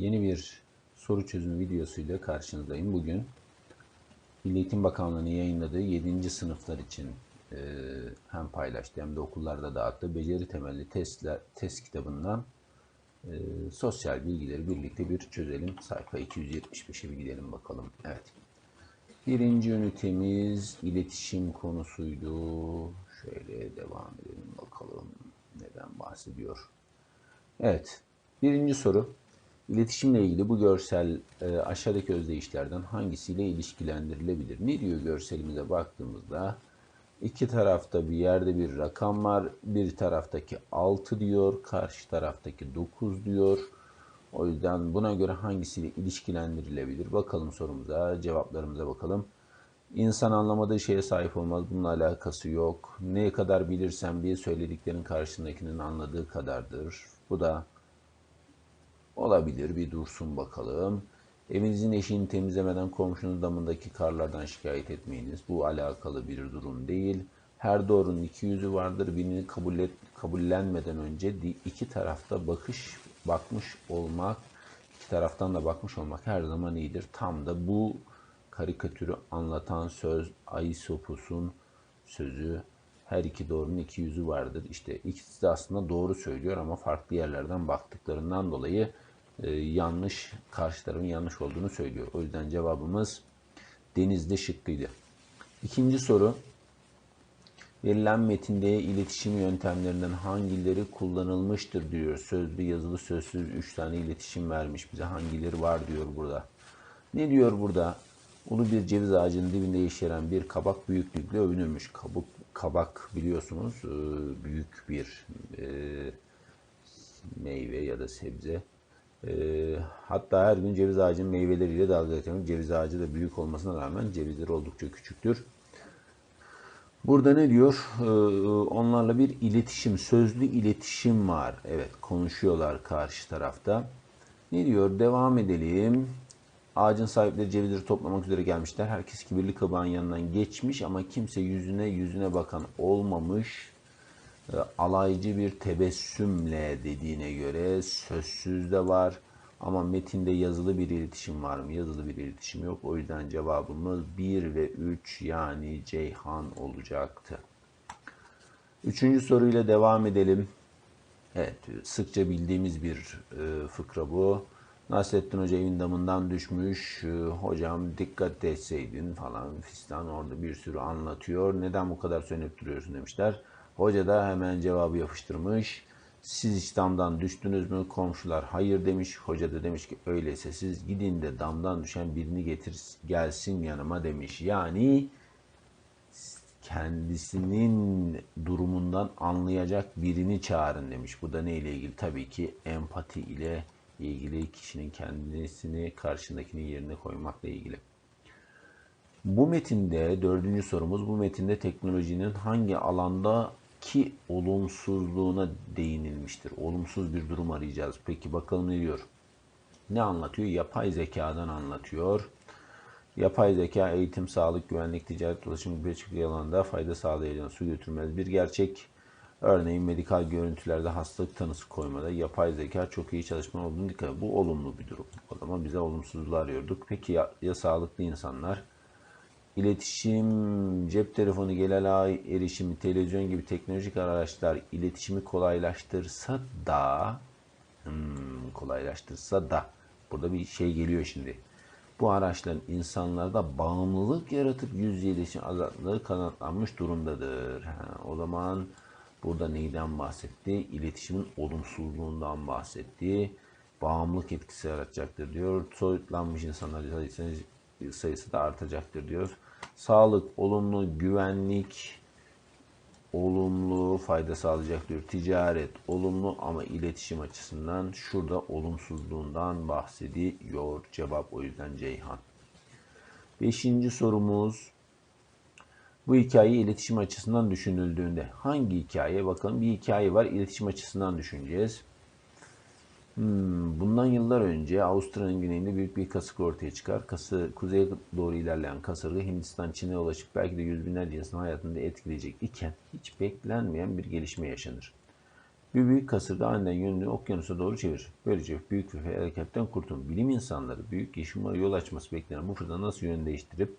Yeni bir soru çözüm videosuyla karşınızdayım. Bugün Milli Eğitim Bakanlığı'nın yayınladığı 7. sınıflar için e, hem paylaştı hem de okullarda dağıttığı beceri temelli testler, test kitabından e, sosyal bilgileri birlikte bir çözelim. Sayfa 275'e bir gidelim bakalım. Evet. Birinci ünitemiz iletişim konusuydu. Şöyle devam edelim bakalım. Neden bahsediyor? Evet. Birinci soru. İletişimle ilgili bu görsel e, aşağıdaki özdeyişlerden hangisiyle ilişkilendirilebilir? Ne diyor görselimize baktığımızda? İki tarafta bir yerde bir rakam var. Bir taraftaki 6 diyor, karşı taraftaki 9 diyor. O yüzden buna göre hangisiyle ilişkilendirilebilir? Bakalım sorumuza, cevaplarımıza bakalım. İnsan anlamadığı şeye sahip olmaz. Bununla alakası yok. Ne kadar bilirsem diye söylediklerin karşındakinin anladığı kadardır. Bu da olabilir. Bir dursun bakalım. Evinizin eşiğini temizlemeden komşunun damındaki karlardan şikayet etmeyiniz. Bu alakalı bir durum değil. Her doğrunun iki yüzü vardır. Birini kabul et, kabullenmeden önce iki tarafta bakış bakmış olmak, iki taraftan da bakmış olmak her zaman iyidir. Tam da bu karikatürü anlatan söz Aesopus'un sözü her iki doğrunun iki yüzü vardır. İşte ikisi de aslında doğru söylüyor ama farklı yerlerden baktıklarından dolayı e, yanlış, karşı tarafın yanlış olduğunu söylüyor. O yüzden cevabımız denizde şıkkıydı. İkinci soru. Verilen metinde iletişim yöntemlerinden hangileri kullanılmıştır diyor. Sözlü, yazılı, sözsüz 3 tane iletişim vermiş bize. Hangileri var diyor burada. Ne diyor burada? Ulu bir ceviz ağacının dibinde yeşeren bir kabak büyüklükle övünürmüş. Kabuk, kabak biliyorsunuz e, büyük bir e, meyve ya da sebze. E, hatta her gün ceviz ağacının meyveleriyle dalga geçiyor. Ceviz ağacı da büyük olmasına rağmen cevizleri oldukça küçüktür. Burada ne diyor? onlarla bir iletişim, sözlü iletişim var. Evet, konuşuyorlar karşı tarafta. Ne diyor? Devam edelim. Ağacın sahipleri cevizleri toplamak üzere gelmişler. Herkes kibirli kabağın yanından geçmiş ama kimse yüzüne yüzüne bakan olmamış. E, alaycı bir tebessümle dediğine göre sözsüz de var. Ama metinde yazılı bir iletişim var mı? Yazılı bir iletişim yok. O yüzden cevabımız 1 ve 3 yani Ceyhan olacaktı. Üçüncü soruyla devam edelim. Evet, sıkça bildiğimiz bir e, fıkra bu. Nasrettin Hoca evin damından düşmüş. E, hocam dikkat etseydin falan fistan orada bir sürü anlatıyor. Neden bu kadar sönüp duruyorsun demişler. Hoca da hemen cevabı yapıştırmış. Siz hiç damdan düştünüz mü? Komşular hayır demiş. Hoca da demiş ki öyleyse siz gidin de damdan düşen birini getir gelsin yanıma demiş. Yani kendisinin durumundan anlayacak birini çağırın demiş. Bu da neyle ilgili? Tabii ki empati ile ilgili kişinin kendisini karşındakinin yerine koymakla ilgili. Bu metinde dördüncü sorumuz bu metinde teknolojinin hangi alanda ki olumsuzluğuna değinilmiştir. Olumsuz bir durum arayacağız. Peki bakalım ne diyor? Ne anlatıyor? Yapay zekadan anlatıyor. Yapay zeka eğitim, sağlık, güvenlik, ticaret, ulaşım gibi birçok alanda fayda sağlayacağını su götürmez. Bir gerçek örneğin medikal görüntülerde hastalık tanısı koymada yapay zeka çok iyi çalışma olduğunu dikkat Bu olumlu bir durum. O zaman bize olumsuzluğu arıyorduk. Peki ya, ya sağlıklı insanlar? İletişim, cep telefonu, genel erişimi, televizyon gibi teknolojik araçlar iletişimi kolaylaştırsa da hmm, kolaylaştırsa da burada bir şey geliyor şimdi. Bu araçların insanlarda bağımlılık yaratıp yüz iletişim azaltlığı kanıtlanmış durumdadır. Ha, o zaman burada neyden bahsetti? İletişimin olumsuzluğundan bahsetti. Bağımlılık etkisi yaratacaktır diyor. Soyutlanmış insanlar sayısı da artacaktır diyor. Sağlık, olumlu, güvenlik, olumlu fayda sağlayacak diyor. Ticaret, olumlu ama iletişim açısından şurada olumsuzluğundan bahsediyor. Cevap o yüzden Ceyhan. Beşinci sorumuz. Bu hikaye iletişim açısından düşünüldüğünde hangi hikaye? Bakalım bir hikaye var. İletişim açısından düşüneceğiz. Hmm, bundan yıllar önce Avustralya'nın güneyinde büyük bir kasırga ortaya çıkar. Kası, kuzeye doğru ilerleyen kasırga Hindistan, Çin'e ulaşıp belki de yüz binlerce insanın hayatını etkileyecek iken hiç beklenmeyen bir gelişme yaşanır. Bir büyük kasırga aniden yönünü okyanusa doğru çevirir. Böylece büyük bir felaketten kurtulun. Bilim insanları büyük yaşamlara yol açması beklenen bu fırtına nasıl yön değiştirip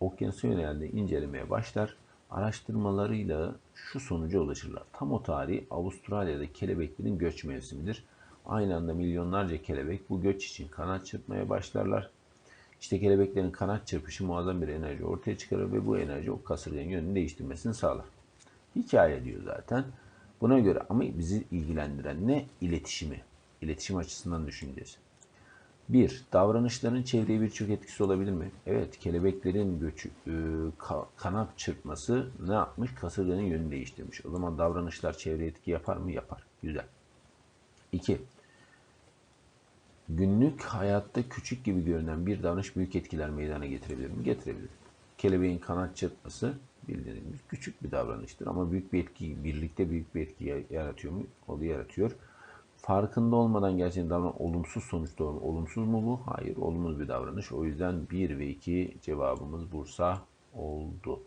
okyanusa yöneldi incelemeye başlar. Araştırmalarıyla şu sonuca ulaşırlar. Tam o tarih Avustralya'da kelebeklerin göç mevsimidir. Aynı anda milyonlarca kelebek bu göç için kanat çırpmaya başlarlar. İşte kelebeklerin kanat çırpışı muazzam bir enerji ortaya çıkarır ve bu enerji o kasırganın yönünü değiştirmesini sağlar. Hikaye diyor zaten. Buna göre ama bizi ilgilendiren ne? İletişimi. İletişim açısından düşüneceğiz. Bir, davranışların çevreye birçok etkisi olabilir mi? Evet, kelebeklerin göçü, e, ka- kanat çırpması ne yapmış? Kasırganın yönünü değiştirmiş. O zaman davranışlar çevreye etki yapar mı? Yapar. Güzel. İki, günlük hayatta küçük gibi görünen bir davranış büyük etkiler meydana getirebilir mi? Getirebilir. Kelebeğin kanat çırpması bildiğimiz küçük bir davranıştır ama büyük bir etki, birlikte büyük bir etki yaratıyor mu? O da yaratıyor. Farkında olmadan gerçekten davranan olumsuz sonuç doğru. Olumsuz mu bu? Hayır, olumsuz bir davranış. O yüzden 1 ve 2 cevabımız Bursa oldu.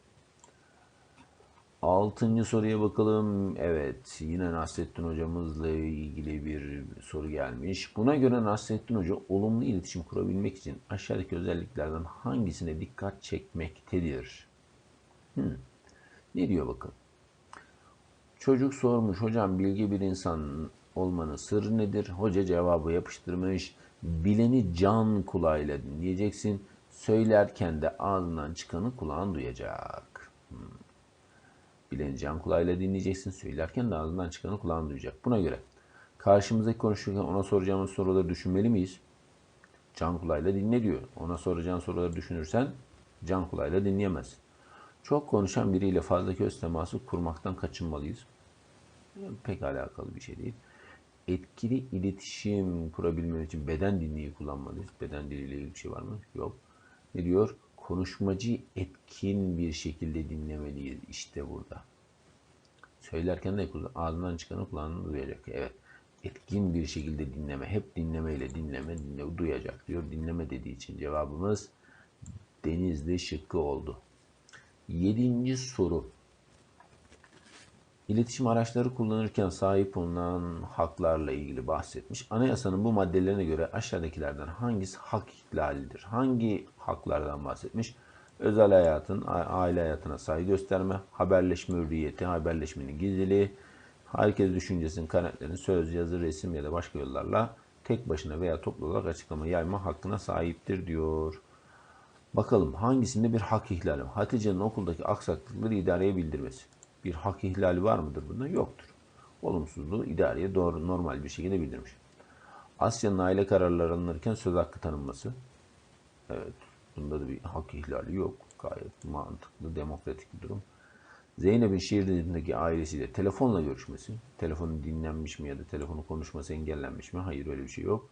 Altıncı soruya bakalım. Evet, yine Nasrettin hocamızla ilgili bir soru gelmiş. Buna göre Nasrettin Hoca olumlu iletişim kurabilmek için aşağıdaki özelliklerden hangisine dikkat çekmektedir? Hmm. Ne diyor bakın. Çocuk sormuş, hocam bilgi bir insan olmanın sırrı nedir? Hoca cevabı yapıştırmış. Bileni can kulağıyla dinleyeceksin. Söylerken de ağzından çıkanı kulağın duyacak. Bileni can kulağıyla dinleyeceksin. Söylerken de ağzından çıkanı kulağın duyacak. Buna göre karşımızdaki konuşurken ona soracağımız soruları düşünmeli miyiz? Can kulağıyla dinle diyor. Ona soracağın soruları düşünürsen can kulağıyla dinleyemezsin. Çok konuşan biriyle fazla göz teması kurmaktan kaçınmalıyız. Pek alakalı bir şey değil. Etkili iletişim kurabilmem için beden dilini kullanmalıyız. Beden diliyle ilgili bir şey var mı? Yok. Ne diyor? Konuşmacı etkin bir şekilde dinlemeliyiz. İşte burada. Söylerken de ağzından çıkanı kulağını duyacak. Evet. Etkin bir şekilde dinleme. Hep dinlemeyle dinleme, dinle, duyacak diyor. Dinleme dediği için cevabımız Denizli şıkkı oldu. Yedinci soru. İletişim araçları kullanırken sahip olunan haklarla ilgili bahsetmiş. Anayasanın bu maddelerine göre aşağıdakilerden hangisi hak ihlalidir? Hangi haklardan bahsetmiş? Özel hayatın, aile hayatına saygı gösterme, haberleşme hürriyeti, haberleşmenin gizliliği, herkes düşüncesinin, karakterini söz, yazı, resim ya da başka yollarla tek başına veya toplu olarak açıklama yayma hakkına sahiptir diyor. Bakalım hangisinde bir hak ihlali? Hatice'nin okuldaki aksaklıkları idareye bildirmesi. Bir hak ihlali var mıdır bunda? Yoktur. Olumsuzluğu idareye doğru normal bir şekilde bildirmiş. Asya'nın aile kararları alınırken söz hakkı tanınması. Evet. Bunda da bir hak ihlali yok. Gayet mantıklı, demokratik bir durum. Zeynep'in şehir dizindeki ailesiyle telefonla görüşmesi. Telefonu dinlenmiş mi ya da telefonu konuşması engellenmiş mi? Hayır öyle bir şey yok.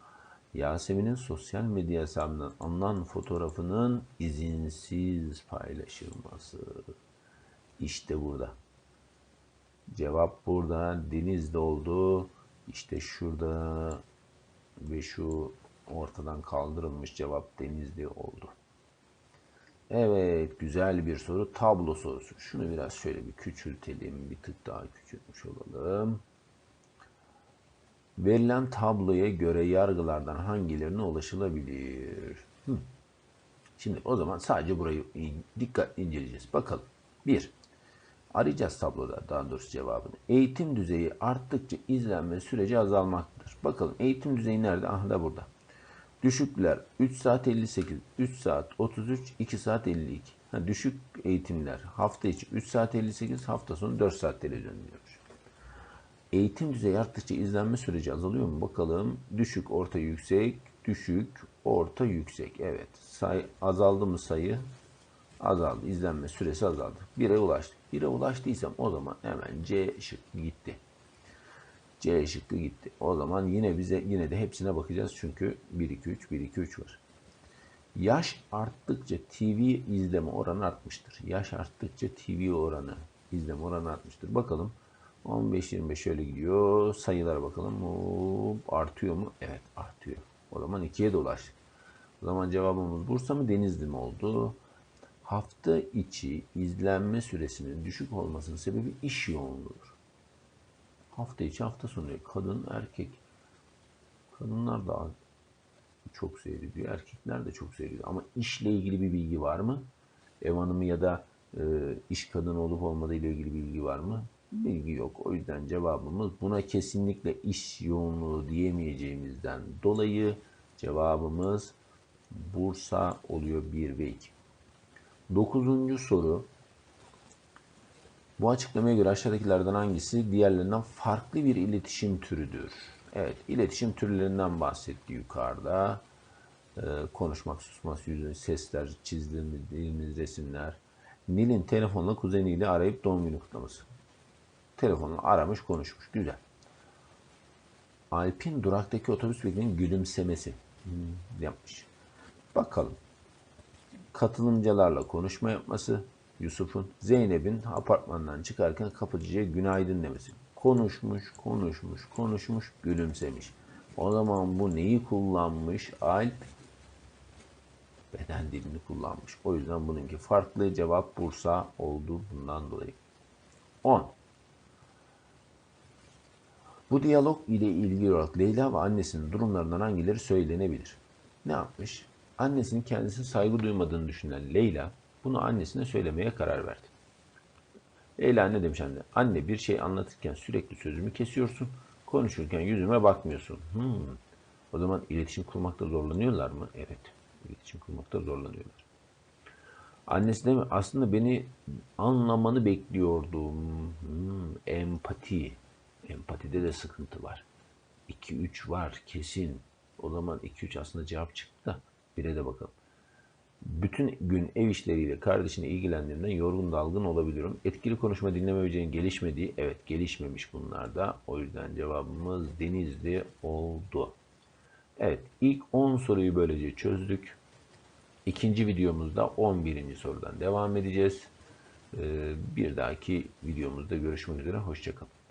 Yasemin'in sosyal medya hesabından alınan fotoğrafının izinsiz paylaşılması. İşte burada. Cevap burada. Denizde oldu. İşte şurada ve şu ortadan kaldırılmış cevap denizli oldu. Evet güzel bir soru. Tablo sorusu. Şunu biraz şöyle bir küçültelim. Bir tık daha küçültmüş olalım. Verilen tabloya göre yargılardan hangilerine ulaşılabilir? Hı. Şimdi o zaman sadece burayı dikkat inceleyeceğiz. Bakalım. Bir, arayacağız tabloda daha doğrusu cevabını. Eğitim düzeyi arttıkça izlenme süreci azalmaktadır. Bakalım eğitim düzeyi nerede? Ah da burada. Düşükler 3 saat 58, 3 saat 33, 2 saat 52. Ha, düşük eğitimler hafta içi 3 saat 58, hafta sonu 4 saat televizyon izliyormuş. Eğitim düzeyi arttıkça izlenme süreci azalıyor mu? Bakalım. Düşük, orta, yüksek, düşük, orta, yüksek. Evet. Say, azaldı mı sayı? Azaldı. İzlenme süresi azaldı. 1'e ulaştı. 1'e ulaştıysam o zaman hemen C şıkkı gitti. C şıkkı gitti. O zaman yine bize yine de hepsine bakacağız. Çünkü 1, 2, 3, 1, 2, 3 var. Yaş arttıkça TV izleme oranı artmıştır. Yaş arttıkça TV oranı, izleme oranı artmıştır. Bakalım 15-25 şöyle gidiyor. Sayılara bakalım. Hop, artıyor mu? Evet artıyor. O zaman 2'ye de ulaştık. O zaman cevabımız Bursa mı Denizli mi oldu? Hafta içi izlenme süresinin düşük olmasının sebebi iş yoğunluğudur. Hafta içi hafta sonu. Kadın, erkek. Kadınlar da çok seyrediyor. Erkekler de çok seyrediyor. Ama işle ilgili bir bilgi var mı? Ev hanımı ya da e, iş kadını olup olmadığı ile ilgili bilgi var mı? Bilgi yok. O yüzden cevabımız buna kesinlikle iş yoğunluğu diyemeyeceğimizden dolayı cevabımız Bursa oluyor 1 ve 2. Dokuzuncu soru. Bu açıklamaya göre aşağıdakilerden hangisi diğerlerinden farklı bir iletişim türüdür? Evet, iletişim türlerinden bahsetti yukarıda. Ee, konuşmak, susmak, yüzün, sesler, çizdiğimiz resimler. Nil'in telefonla kuzeniyle arayıp doğum günü kutlaması. Telefonla aramış, konuşmuş. Güzel. Alp'in duraktaki otobüs bekleyen gülümsemesi. Hmm, yapmış. Bakalım. Katılımcılarla konuşma yapması. Yusuf'un Zeynep'in apartmandan çıkarken kapıcıya günaydın demesi. Konuşmuş, konuşmuş, konuşmuş, gülümsemiş. O zaman bu neyi kullanmış? Alp beden dilini kullanmış. O yüzden bununki farklı cevap Bursa oldu bundan dolayı. 10. Bu diyalog ile ilgili olarak Leyla ve annesinin durumlarından hangileri söylenebilir? Ne yapmış? Annesinin kendisine saygı duymadığını düşünen Leyla bunu annesine söylemeye karar verdi. Leyla ne demiş anne? Anne bir şey anlatırken sürekli sözümü kesiyorsun. Konuşurken yüzüme bakmıyorsun. Hmm. O zaman iletişim kurmakta zorlanıyorlar mı? Evet. İletişim kurmakta zorlanıyorlar. Annesi de? Aslında beni anlamanı bekliyordum. Hmm. Empati. Empatide de sıkıntı var. 2-3 var kesin. O zaman 2-3 aslında cevap çıktı da 1'e de bakalım. Bütün gün ev işleriyle kardeşine ilgilendiğimden yorgun dalgın olabiliyorum. Etkili konuşma dinleme beceriğinin gelişmediği, evet gelişmemiş bunlar da. O yüzden cevabımız Denizli oldu. Evet ilk 10 soruyu böylece çözdük. İkinci videomuzda 11. sorudan devam edeceğiz. Ee, Bir dahaki videomuzda görüşmek üzere. Hoşçakalın.